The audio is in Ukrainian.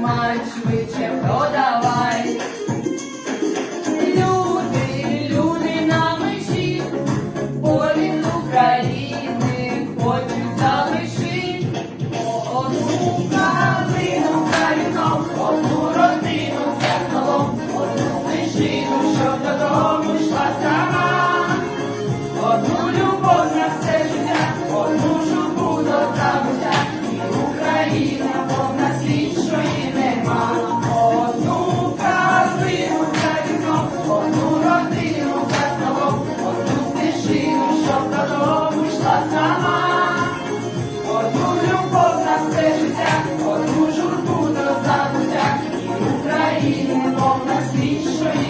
Мать продавай. Люди, люди на межі, полі. Україну, мов нас віншої.